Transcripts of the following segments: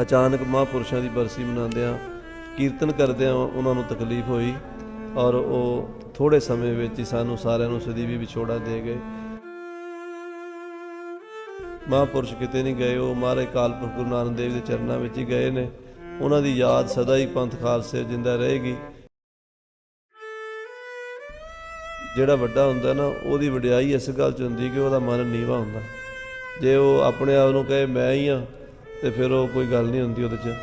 ਅਚਾਨਕ ਮਹਾਂਪੁਰਸ਼ਾਂ ਦੀ ਬਰਸੀ ਮਨਾਉਂਦਿਆਂ ਕੀਰਤਨ ਕਰਦਿਆਂ ਉਹਨਾਂ ਨੂੰ ਤਕਲੀਫ ਹੋਈ ਔਰ ਉਹ ਥੋੜੇ ਸਮੇਂ ਵਿੱਚ ਹੀ ਸਾਨੂੰ ਸਾਰਿਆਂ ਨੂੰ ਸਦੀਵੀ ਵਿਛੋੜਾ ਦੇ ਗਏ। ਮਹਾਂਪੁਰਸ਼ ਕਿਤੇ ਨਹੀਂ ਗਏ, ਉਹ ਮਹਾਰਾਜ ਕਾਲਪੁਰ ਗੁਰੂ ਨਾਨਕ ਦੇਵ ਦੇ ਚਰਨਾਂ ਵਿੱਚ ਹੀ ਗਏ ਨੇ। ਉਹਨਾਂ ਦੀ ਯਾਦ ਸਦਾ ਹੀ ਪੰਥ ਖਾਲਸੇ ਜਿੰਦਾ ਰਹੇਗੀ। ਜਿਹੜਾ ਵੱਡਾ ਹੁੰਦਾ ਨਾ, ਉਹਦੀ ਵਡਿਆਈ ਇਸ ਗੱਲ 'ਚ ਹੁੰਦੀ ਕਿ ਉਹਦਾ ਮਨ ਨੀਵਾ ਹੁੰਦਾ। ਜੇ ਉਹ ਆਪਣੇ ਆਪ ਨੂੰ ਕਹੇ, ਮੈਂ ਹੀ ਆ ਤੇ ਫਿਰ ਉਹ ਕੋਈ ਗੱਲ ਨਹੀਂ ਹੁੰਦੀ ਉਹਦੇ 'ਚ।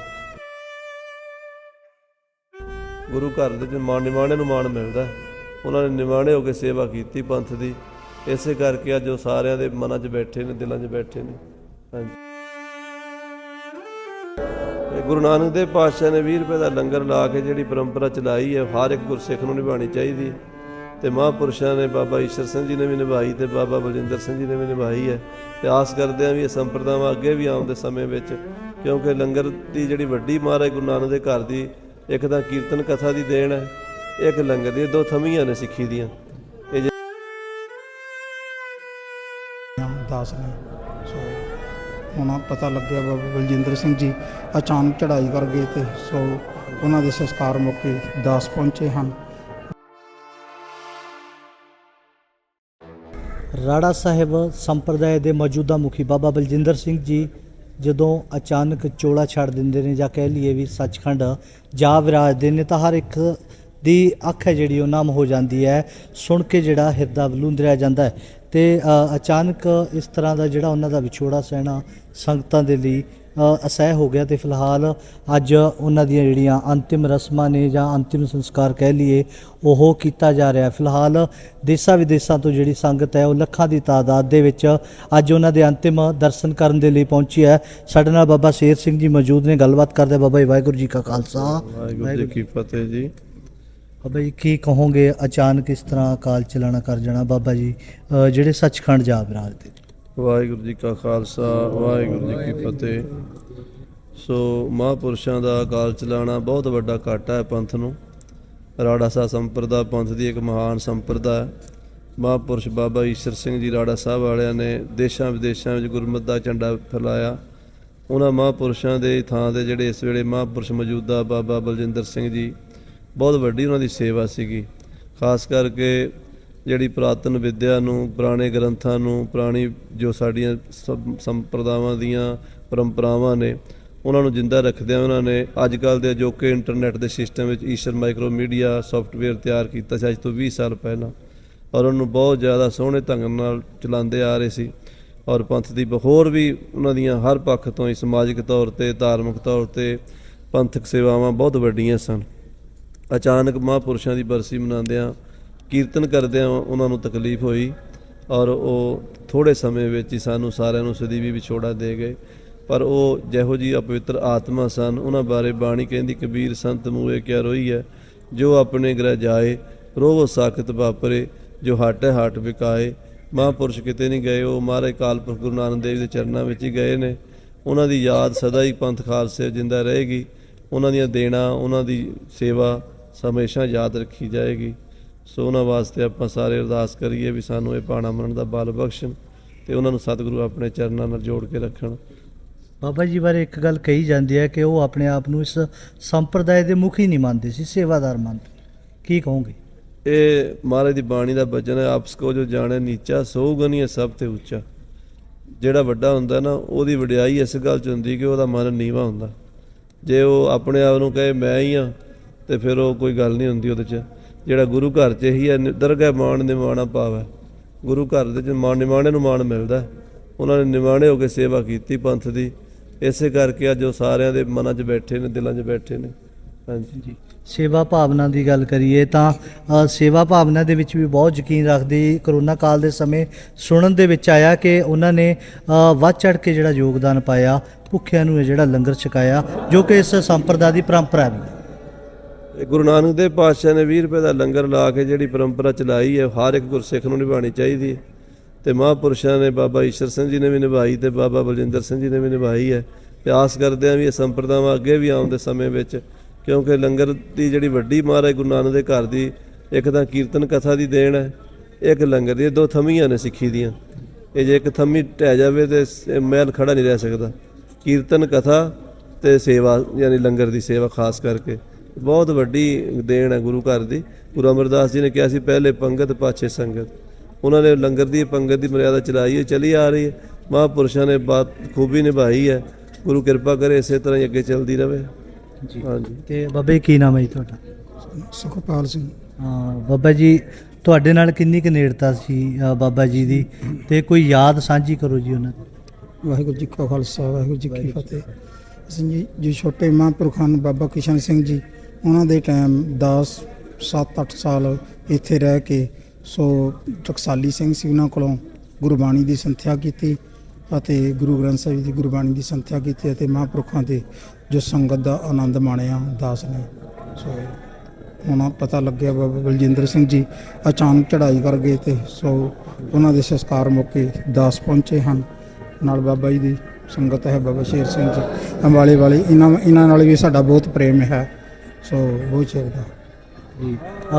ਗੁਰੂ ਘਰ ਦੇ ਵਿੱਚ ਮਾਣ ਨਿਮਾਣੇ ਨੂੰ ਮਾਣ ਮਿਲਦਾ ਉਹਨਾਂ ਨੇ ਨਿਮਾਣੇ ਹੋ ਕੇ ਸੇਵਾ ਕੀਤੀ ਪੰਥ ਦੀ। ਇਸੇ ਕਰਕੇ ਅੱਜ ਉਹ ਸਾਰਿਆਂ ਦੇ ਮਨਾਂ 'ਚ ਬੈਠੇ ਨੇ, ਦਿਲਾਂ 'ਚ ਬੈਠੇ ਨੇ। ਹਾਂਜੀ। ਇਹ ਗੁਰੂ ਨਾਨਕ ਦੇਵ ਪਾਤਸ਼ਾਹ ਨੇ 20 ਰੁਪਏ ਦਾ ਲੰਗਰ ਲਾ ਕੇ ਜਿਹੜੀ ਪਰੰਪਰਾ ਚਲਾਈ ਹੈ, ਹਰ ਇੱਕ ਗੁਰਸਿੱਖ ਨੂੰ ਨਿਭਾਉਣੀ ਚਾਹੀਦੀ ਹੈ। ਤੇ ਮਹਾਂਪੁਰਸ਼ਾਂ ਨੇ ਬਾਬਾ ਈਸ਼ਰ ਸਿੰਘ ਜੀ ਨੇ ਵੀ ਨਿਭਾਈ ਤੇ ਬਾਬਾ ਬਲਜਿੰਦਰ ਸਿੰਘ ਜੀ ਨੇ ਵੀ ਨਿਭਾਈ ਹੈ। ਤੇ ਆਸ ਕਰਦੇ ਹਾਂ ਵੀ ਇਹ ਸੰਪਰਦਾਵਾਂ ਅੱਗੇ ਵੀ ਆਉਣ ਦੇ ਸਮੇਂ ਵਿੱਚ, ਕਿਉਂਕਿ ਲੰਗਰ ਦੀ ਜਿਹੜੀ ਵੱਡੀ ਮਹਾਰਾਜ ਗੁਰੂ ਨਾਨਕ ਦੇ ਘਰ ਦੀ, ਇੱਕ ਤਾਂ ਕੀਰਤਨ ਕਥਾ ਦੀ ਦੇਣ ਹੈ, ਇੱਕ ਲੰਗਰ ਦੀ ਦੋ ਥਮੀਆਂ ਨੇ ਸਿੱਖੀ ਦੀਆਂ। ਇਹ ਦਾਸ ਨੇ। ਸੋ ਹੁਣ ਪਤਾ ਲੱਗਿਆ ਬਾਬਾ ਬਲਜਿੰਦਰ ਸਿੰਘ ਜੀ ਅਚਾਨਕ ਚੜ੍ਹਾਈ ਕਰ ਗਏ ਤੇ ਸੋ ਉਹਨਾਂ ਦੇ ਸੰਸਕਾਰ ਮੌਕੇ ਦਾਸ ਪਹੁੰਚੇ ਹਨ। ਰਾੜਾ ਸਾਹਿਬ ਸੰਪਰਦਾਇ ਦੇ ਮੌਜੂਦਾ ਮੁਖੀ ਬਾਬਾ ਬਲਜਿੰਦਰ ਸਿੰਘ ਜੀ ਜਦੋਂ ਅਚਾਨਕ ਚੋਲਾ ਛੱਡ ਦਿੰਦੇ ਨੇ ਜਾਂ ਕਹਿ ਲਈਏ ਵੀ ਸੱਚਖੰਡ ਜਾ ਵਿਰਾਜਦੇ ਨੇ ਤਾਂ ਹਰ ਇੱਕ ਦੀ ਅੱਖ ਹੈ ਜਿਹੜੀ ਉਹ ਨਮ ਹੋ ਜਾਂਦੀ ਹੈ, ਸੁਣ ਕੇ ਜਿਹੜਾ ਹਿਰਦਾ ਵਲੂੰਦਰਿਆ ਜਾਂਦਾ ਹੈ। ਤੇ ਅਚਾਨਕ ਇਸ ਤਰ੍ਹਾਂ ਦਾ ਜਿਹੜਾ ਉਹਨਾਂ ਦਾ ਵਿਛੋੜਾ ਸਹਿਣਾ ਸੰਗਤਾਂ ਦੇ ਲਈ ਅਸਹਿ ਹੋ ਗਿਆ ਤੇ ਫਿਲਹਾਲ ਅੱਜ ਉਹਨਾਂ ਦੀਆਂ ਜਿਹੜੀਆਂ ਅੰਤਿਮ ਰਸਮਾਂ ਨੇ ਜਾਂ ਅੰਤਿਮ ਸੰਸਕਾਰ ਕਹਿ ਲਈਏ ਉਹ ਕੀਤਾ ਜਾ ਰਿਹਾ। ਫਿਲਹਾਲ ਦੇਸਾਂ ਵਿਦੇਸਾਂ ਤੋਂ ਜਿਹੜੀ ਸੰਗਤ ਹੈ ਉਹ ਲੱਖਾਂ ਦੀ ਤਾਦਾਦ ਦੇ ਵਿੱਚ ਅੱਜ ਉਹਨਾਂ ਦੇ ਅੰਤਿਮ ਦਰਸ਼ਨ ਕਰਨ ਦੇ ਲਈ ਪਹੁੰਚੀ ਹੈ। ਸਾਡੇ ਨਾਲ ਬਾਬਾ ਸ਼ੇਰ ਸਿੰਘ ਜੀ ਮੌਜੂਦ ਨੇ ਗੱਲਬਾਤ ਕਰਦੇ। ਬਾਬਾ ਜੀ ਵਾਹਿਗੁਰੂ ਜੀ ਕਾ ਖਾਲਸਾ। ਵਾਹਿਗੁਰੂ ਜੀ ਕੀ ਫਤਿਹ ਜੀ। ਬਾਬਾ ਜੀ ਕੀ ਕਹੋਗੇ? ਅਚਾਨਕ ਇਸ ਤਰ੍ਹਾਂ ਅਕਾਲ ਚਲਾਣਾ ਕਰ ਜਾਣਾ ਬਾਬਾ ਜੀ ਜਿਹੜੇ ਸੱਚਖੰਡ ਜਾ ਵਿਰਾਜਦੇ ਵਾਹਿਗੁਰੂ ਜੀ ਕਾ ਖਾਲਸਾ, ਵਾਹਿਗੁਰੂ ਜੀ ਕੀ ਫਤਿਹ। ਸੋ ਮਹਾਂਪੁਰਸ਼ਾਂ ਦਾ ਅਕਾਲ ਚਲਾਣਾ ਬਹੁਤ ਵੱਡਾ ਘਾਟਾ ਹੈ ਪੰਥ ਨੂੰ। ਰਾੜਾ ਸਾਹਿਬ ਸੰਪਰਦਾ ਪੰਥ ਦੀ ਇੱਕ ਮਹਾਨ ਸੰਪਰਦਾ ਹੈ। ਮਹਾਂਪੁਰਸ਼ ਬਾਬਾ ਈਸ਼ਰ ਸਿੰਘ ਜੀ ਰਾੜਾ ਸਾਹਿਬ ਵਾਲਿਆਂ ਨੇ ਦੇਸ਼ਾਂ ਵਿਦੇਸ਼ਾਂ ਵਿੱਚ ਗੁਰਮਤਿ ਦਾ ਝੰਡਾ ਫੈਲਾਇਆ। ਉਹਨਾਂ ਮਹਾਂਪੁਰਸ਼ਾਂ ਦੇ ਥਾਂ ਤੇ ਜਿਹੜੇ ਇਸ ਵੇਲੇ ਮਹਾਂਪੁਰਸ਼ ਮੌਜੂਦਾ ਬਾਬਾ ਬਲਜਿੰਦਰ ਸਿੰਘ ਜੀ, ਬਹੁਤ ਵੱਡੀ ਉਹਨਾਂ ਦੀ ਸੇਵਾ ਸੀਗੀ। ਖਾਸ ਕਰਕੇ ਜਿਹੜੀ ਪੁਰਾਤਨ ਵਿਦਿਆ ਨੂੰ, ਪੁਰਾਣੇ ਗ੍ਰੰਥਾਂ ਨੂੰ, ਪੁਰਾਣੀ ਜੋ ਸਾਡੀਆਂ ਸੰ- ਸੰਪਰਦਾਵਾਂ ਦੀਆਂ ਪਰੰਪਰਾਵਾਂ ਨੇ, ਉਹਨਾਂ ਨੂੰ ਜਿੰਦਾ ਰੱਖਦਿਆਂ ਉਹਨਾਂ ਨੇ ਅੱਜ ਕੱਲ ਦੇ ਅਜੋਕੇ ਇੰਟਰਨੈਟ ਦੇ ਸਿਸਟਮ ਵਿੱਚ ਈਸ਼ਰ ਮਾਈਕਰੋ ਮੀਡੀਆ ਸੌਫਟਵੇਅਰ ਤਿਆਰ ਕੀਤਾ ਸੀ ਅੱਜ ਤੋਂ 20 ਸਾਲ ਪਹਿਲਾਂ। ਔਰ ਉਹਨੂੰ ਬਹੁਤ ਜ਼ਿਆਦਾ ਸੋਹਣੇ ਢੰਗ ਨਾਲ ਚਲਾਉਂਦੇ ਆ ਰਹੇ ਸੀ। ਔਰ ਪੰਥ ਦੀ ਬ- ਹੋਰ ਵੀ ਉਹਨਾਂ ਦੀਆਂ ਹਰ ਪੱਖ ਤੋਂ ਹੀ ਸਮਾਜਿਕ ਤੌਰ ਤੇ, ਧਾਰਮਿਕ ਤੌਰ ਤੇ ਪੰਥਕ ਸੇਵਾਵਾਂ ਬਹੁਤ ਵੱਡੀਆਂ ਸਨ। ਅਚਾਨਕ ਮਹਾਂਪੁਰਸ਼ਾਂ ਦੀ ਬਰਸੀ ਮਨਾਉਂਦਿਆਂ ਕੀਰਤਨ ਕਰਦਿਆਂ ਉਹਨਾਂ ਨੂੰ ਤਕਲੀਫ ਹੋਈ ਔਰ ਉਹ ਥੋੜੇ ਸਮੇਂ ਵਿੱਚ ਹੀ ਸਾਨੂੰ ਸਾਰਿਆਂ ਨੂੰ ਸਦੀਵੀ ਵਿਛੋੜਾ ਦੇ ਗਏ। ਪਰ ਉਹ ਜਿਹੋ ਜੀ ਅਪਵਿੱਤਰ ਆਤਮਾ ਸਨ, ਉਹਨਾਂ ਬਾਰੇ ਬਾਣੀ ਕਹਿੰਦੀ, ਕਬੀਰ ਸੰਤ ਮੂਏ ਕਿਆ ਰੋਈ ਹੈ? ਜੋ ਆਪਣੇ ਗ੍ਰਹਿ ਜਾਏ ਰੋਵ ਸਾਖਤ ਵਾਪਰੇ, ਜੋ ਹਾਟੇ ਹਾਟ ਵਿਕਾਏ। ਮਹਾਂਪੁਰਸ਼ ਕਿਤੇ ਨਹੀਂ ਗਏ, ਉਹ ਮਹਾਰਾਜ ਕਾਲਪੁਰ ਗੁਰੂ ਨਾਨਕ ਦੇਵ ਦੇ ਚਰਨਾਂ ਵਿੱਚ ਹੀ ਗਏ ਨੇ। ਉਹਨਾਂ ਦੀ ਯਾਦ ਸਦਾ ਹੀ ਪੰਥ ਖਾਲਸੇ ਜਿੰਦਾ ਰਹੇਗੀ। ਉਹਨਾਂ ਦੀਆਂ ਦੇਣਾ, ਉਹਨਾਂ ਦੀ ਸੇਵਾ ਹਮੇਸ਼ਾ ਯਾਦ ਰੱਖੀ ਜਾਏਗੀ। ਸੋ ਉਹਨਾਂ ਵਾਸਤੇ ਆਪਾਂ ਸਾਰੇ ਅਰਦਾਸ ਕਰੀਏ ਵੀ ਸਾਨੂੰ ਇਹ ਬਾਣਾ ਮੰਨਣ ਦਾ ਬਲ ਬਖਸ਼ਣ ਤੇ ਉਹਨਾਂ ਨੂੰ ਸਤਿਗੁਰੂ ਆਪਣੇ ਚਰਨਾਂ ਨਾਲ ਜੋੜ ਕੇ ਰੱਖਣ। ਬਾਬਾ ਜੀ ਬਾਰੇ ਇੱਕ ਗੱਲ ਕਹੀ ਜਾਂਦੀ ਹੈ ਕਿ ਉਹ ਆਪਣੇ ਆਪ ਨੂੰ ਇਸ ਸੰਪਰਦਾਇ ਦੇ ਮੁਖੀ ਨਹੀਂ ਮੰਨਦੇ ਸੀ ਸੇਵਾਦਾਰ ਮੰਨਦੇ। ਕੀ ਕਹੋਗੇ? ਇਹ ਮਹਾਰਾਜ ਦੀ ਬਾਣੀ ਦਾ ਬਚਨ ਹੈ ਆਪਸ ਕੋ ਜੋ ਜਾਣੇ ਨੀਚਾ ਸੋ ਗਨੀਏ ਸਭ ਤੇ ਉੱਚਾ। ਜਿਹੜਾ ਵੱਡਾ ਹੁੰਦਾ ਨਾ ਉਹਦੀ ਵਡਿਆਈ ਇਸ ਗੱਲ 'ਚ ਹੁੰਦੀ ਕਿ ਉਹਦਾ ਮਨ ਨੀਵਾ ਹੁੰਦਾ। ਜੇ ਉਹ ਆਪਣੇ ਆਪ ਨੂੰ ਕਹੇ ਮੈਂ ਹੀ ਆ ਤੇ ਫਿਰ ਉਹ ਕੋਈ ਗੱਲ ਨਹੀਂ ਹੁੰਦੀ ਉਹਦੇ 'ਚ। ਜਿਹੜਾ ਗੁਰੂ ਘਰ 'ਚ ਹੀ ਹੈ ਨ- ਦਰਗਾਹ ਮਾਣ ਨਿਮਾਣਾ ਪਾਵੇ ਗੁਰੂ ਘਰ ਦੇ 'ਚ ਮਾਣ ਨਿਮਾਣੇ ਨੂੰ ਮਾਣ ਮਿਲਦਾ ਉਹਨਾਂ ਨੇ ਨਿਮਾਣੇ ਹੋ ਕੇ ਸੇਵਾ ਕੀਤੀ ਪੰਥ ਦੀ। ਇਸੇ ਕਰਕੇ ਅੱਜ ਉਹ ਸਾਰਿਆਂ ਦੇ ਮਨਾਂ 'ਚ ਬੈਠੇ ਨੇ, ਦਿਲਾਂ 'ਚ ਬੈਠੇ ਨੇ। ਹਾਂਜੀ। ਜੀ। ਸੇਵਾ ਭਾਵਨਾ ਦੀ ਗੱਲ ਕਰੀਏ ਤਾਂ ਸੇਵਾ ਭਾਵਨਾ ਦੇ ਵਿੱਚ ਵੀ ਬਹੁਤ ਯਕੀਨ ਰੱਖਦੀ ਕਰੋਨਾ ਕਾਲ ਦੇ ਸਮੇਂ ਸੁਣਨ ਦੇ ਵਿੱਚ ਆਇਆ ਕਿ ਉਹਨਾਂ ਨੇ ਵੱਧ ਚੜ ਕੇ ਜਿਹੜਾ ਯੋਗਦਾਨ ਪਾਇਆ, ਭੁੱਖਿਆਂ ਨੂੰ ਇਹ ਜਿਹੜਾ ਲੰਗਰ ਛਕਾਇਆ, ਜੋ ਕਿ ਇਸ ਸੰਪਰਦਾ ਦੀ ਪਰੰਪਰਾ ਵੀ ਗੁਰੂ ਨਾਨਕ ਦੇਵ ਪਾਤਸ਼ਾਹ ਨੇ 20 ਰੁਪਏ ਦਾ ਲੰਗਰ ਲਾ ਕੇ ਜਿਹੜੀ ਪਰੰਪਰਾ ਚਲਾਈ ਹੈ, ਹਰ ਇੱਕ ਗੁਰਸਿੱਖ ਨੂੰ ਨਿਭਾਉਣੀ ਚਾਹੀਦੀ ਹੈ। ਤੇ ਮਹਾਂਪੁਰਸ਼ਾਂ ਨੇ ਬਾਬਾ ਈਸ਼ਰ ਸਿੰਘ ਜੀ ਨੇ ਵੀ ਨਿਭਾਈ ਤੇ ਬਾਬਾ ਬਲਜਿੰਦਰ ਸਿੰਘ ਜੀ ਨੇ ਵੀ ਨਿਭਾਈ ਹੈ। ਤੇ ਆਸ ਕਰਦੇ ਹਾਂ ਵੀ ਇਹ ਸੰਪਰਦਾਵਾਂ ਅੱਗੇ ਵੀ ਆਉਣ ਦੇ ਸਮੇਂ ਵਿੱਚ, ਕਿਉਂਕਿ ਲੰਗਰ ਦੀ ਜਿਹੜੀ ਵੱਡੀ ਮਹਾਰਾਜ ਗੁਰੂ ਨਾਨਕ ਦੇ ਘਰ ਦੀ, ਇੱਕ ਤਾਂ ਕੀਰਤਨ ਕਥਾ ਦੀ ਦੇਣ ਹੈ, ਇੱਕ ਲੰਗਰ ਦੀ ਦੋ ਥਮੀਆਂ ਨੇ ਸਿੱਖੀ ਦੀਆਂ। ਇਹ ਜੇ ਇੱਕ ਥੰਮੀ ਢਹਿ ਜਾਵੇ ਤੇ ਮਹਿਲ ਖੜਾ ਨਹੀਂ ਰਹਿ ਸਕਦਾ। ਕੀਰਤਨ ਕਥਾ ਤੇ ਸੇਵਾ, ਯਾਨੀ ਲੰਗਰ ਦੀ ਸੇਵਾ ਖਾਸ ਕਰਕੇ। ਬਹੁਤ ਵੱਡੀ ਦੇਣ ਹੈ ਗੁਰੂ ਘਰ ਦੀ। ਗੁਰੂ ਅਮਰਦਾਸ ਜੀ ਨੇ ਕਿਹਾ ਸੀ ਪਹਿਲੇ ਪੰਗਤ ਪਾਛੇ ਸੰਗਤ। ਉਹਨਾਂ ਨੇ ਲੰਗਰ ਦੀ ਪੰਗਤ ਦੀ ਮਰਿਆਦਾ ਚਲਾਈ ਹੈ ਚਲੀ ਆ ਰਹੀ ਹੈ। ਮਹਾਂਪੁਰਸ਼ਾਂ ਨੇ ਬਾਤ ਖੂਬੀ ਨਿਭਾਈ ਹੈ। ਗੁਰੂ ਕਿਰਪਾ ਕਰੇ ਇਸੇ ਤਰ੍ਹਾਂ ਹੀ ਅੱਗੇ ਚੱਲਦੀ ਰਹੇ ਜੀ। ਹਾਂਜੀ। ਤੇ ਬਾਬੇ ਕੀ ਨਾਮ ਹੈ ਜੀ ਤੁਹਾਡਾ? ਸੁਖਪਾਲ ਸਿੰਘ। ਹਾਂ ਬਾਬਾ ਜੀ ਤੁਹਾਡੇ ਨਾਲ ਕਿੰਨੀ ਕੁ ਨੇੜਤਾ ਸੀ ਅ, ਬਾਬਾ ਜੀ ਦੀ? ਤੇ ਕੋਈ ਯਾਦ ਸਾਂਝੀ ਕਰੋ ਜੀ ਉਹਨਾਂ ਦੀ। ਵਾਹਿਗੁਰੂ ਜੀ ਕਾ ਖਾਲਸਾ ਵਾਹਿਗੁਰੂ ਜੀ ਕੀ ਫਤਿਹ। ਅਸੀਂ ਜੀ ਜੋ ਛੋਟੇ ਮਹਾਂਪੁਰਖਾਂ ਨੂੰ ਬਾਬਾ ਕਿਸ਼ਨ ਸਿੰਘ ਜੀ ਉਹਨਾਂ ਦੇ ਟਾਈਮ 10 7-8 ਸਾਲ ਇੱਥੇ ਰਹਿ ਕੇ ਸੋ ਟਕਸਾਲੀ ਸਿੰਘ ਸੀ ਉਹਨਾਂ ਕੋਲੋਂ ਗੁਰਬਾਣੀ ਦੀ ਸੰਥਿਆ ਕੀਤੀ ਅਤੇ ਗੁਰੂ ਗ੍ਰੰਥ ਸਾਹਿਬ ਜੀ ਦੀ ਗੁਰਬਾਣੀ ਦੀ ਸੰਥਿਆ ਕੀਤੀ ਅਤੇ ਮਹਾਂਪੁਰਖਾਂ ਦੇ ਜੋ ਸੰਗਤ ਦਾ ਆਨੰਦ ਮਾਣਿਆ ਦਾਸ ਨੇ। ਸੋ ਹੁਣ ਪਤਾ ਲੱਗਿਆ ਬਾਬਾ ਬਲਜਿੰਦਰ ਸਿੰਘ ਜੀ ਅਚਾਨਕ ਚੜ੍ਹਾਈ ਕਰ ਗਏ ਤੇ ਸੋ ਉਹਨਾਂ ਦੇ ਸੰਸਕਾਰ ਮੌਕੇ ਦਾਸ ਪਹੁੰਚੇ ਹਨ। ਨਾਲ ਬਾਬਾ ਜੀ ਦੀ ਸੰਗਤ ਹੈ ਬਾਬਾ ਸ਼ੇਰ ਸਿੰਘ ਜੀ। ਅੰਬਾਲੇ ਵਾਲੇ, ਇਹਨਾਂ ਇਹਨਾਂ ਨਾਲ ਵੀ ਸਾਡਾ ਬਹੁਤ ਪ੍ਰੇਮ ਹੈ। ਸੋ ਬਹੁਤ ਚਿਰ ਜੀ।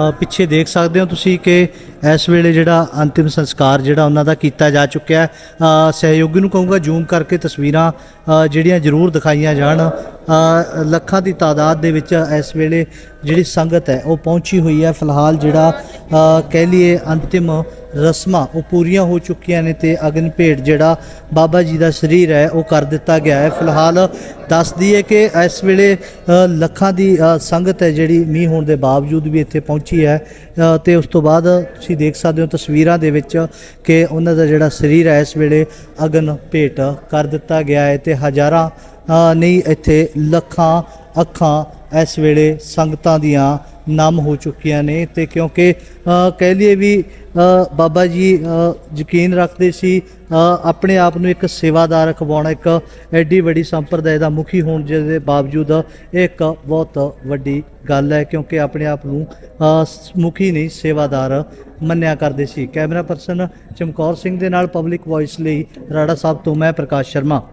ਅ, ਪਿੱਛੇ ਦੇਖ ਸਕਦੇ ਹੋ ਤੁਸੀਂ ਕਿ ਇਸ ਵੇਲੇ ਜਿਹੜਾ ਅੰਤਿਮ ਸੰਸਕਾਰ ਜਿਹੜਾ ਉਹਨਾਂ ਦਾ ਕੀਤਾ ਜਾ ਚੁੱਕਿਆ ਹੈ ਸਹਿਯੋਗੀ ਨੂੰ ਕਹੂੰਗਾ ਜ਼ੂਮ ਕਰਕੇ ਤਸਵੀਰਾਂ ਜਿਹੜੀਆਂ ਜ਼ਰੂਰ ਦਿਖਾਈਆਂ ਜਾਣ। ਲੱਖਾਂ ਦੀ ਤਾਦਾਦ ਦੇ ਵਿੱਚ ਇਸ ਵੇਲੇ ਜਿਹੜੀ ਸੰਗਤ ਹੈ ਉਹ ਪਹੁੰਚੀ ਹੋਈ ਹੈ। ਫਿਲਹਾਲ ਜਿਹੜਾ ਕਹਿ ਲਈਏ ਅੰਤਿਮ ਰਸਮਾਂ ਉਹ ਪੂਰੀਆਂ ਹੋ ਚੁੱਕੀਆਂ ਨੇ ਤੇ ਅਗਨ ਭੇਟ ਜਿਹੜਾ ਬਾਬਾ ਜੀ ਦਾ ਸਰੀਰ ਹੈ ਉਹ ਕਰ ਦਿੱਤਾ ਗਿਆ ਹੈ। ਫਿਲਹਾਲ ਦੱਸ ਦਈਏ ਕਿ ਇਸ ਵੇਲੇ ਲੱਖਾਂ ਦੀ ਸੰਗਤ ਹੈ ਜਿਹੜੀ ਮੀਂਹ ਹੋਣ ਦੇ ਬਾਵਜੂਦ ਵੀ ਇੱਥੇ ਪਹੁੰਚੀ ਹੈ। ਅ, ਤੇ ਉਸ ਤੋਂ ਬਾਅਦ ਤੁਸੀਂ ਦੇਖ ਸਕਦੇ ਹੋ ਤਸਵੀਰਾਂ ਦੇ ਵਿੱਚ ਕਿ ਉਹਨਾਂ ਦਾ ਜਿਹੜਾ ਸਰੀਰ ਹੈ ਇਸ ਵੇਲੇ ਅਗਨ ਭੇਟ ਕਰ ਦਿੱਤਾ ਗਿਆ ਹੈ ਤੇ ਹਜ਼ਾਰਾਂ ਨਹੀਂ ਇੱਥੇ ਲੱਖਾਂ ਅੱਖਾਂ ਇਸ ਵੇਲੇ ਸੰਗਤਾਂ ਦੀਆਂ ਨਾਮ ਹੋ ਚੁੱਕੀਆਂ ਨੇ ਤੇ ਕਿਉਂਕਿ ਕਹਿ ਲਈਏ ਵੀ ਅ, ਬਾਬਾ ਜੀ ਯਕੀਨ ਰੱਖਦੇ ਸੀ ਆਪਣੇ ਆਪ ਨੂੰ ਇੱਕ ਸੇਵਾਦਾਰ ਅਖਵਾਉਣਾ ਇੱਕ ਐਡੀ ਵੱਡੀ ਸੰਪਰਦਾਇ ਦਾ ਮੁਖੀ ਹੋਣ ਦੇ ਬਾਵਜੂਦ ਇਹ ਇੱਕ ਬਹੁਤ ਵੱਡੀ ਗੱਲ ਹੈ, ਕਿਉਂਕਿ ਆਪਣੇ ਆਪ ਨੂੰ ਮੁਖੀ ਨਹੀਂ, ਸੇਵਾਦਾਰ ਮੰਨਿਆ ਕਰਦੇ ਸੀ। ਕੈਮਰਾ ਪਰਸਨ ਚਮਕੌਰ ਸਿੰਘ ਦੇ ਨਾਲ ਪਬਲਿਕ ਵੌਇਸ ਲਈ ਰਾੜਾ ਸਾਹਿਬ ਤੋਂ ਮੈਂ ਪ੍ਰਕਾਸ਼ ਸ਼ਰਮਾ।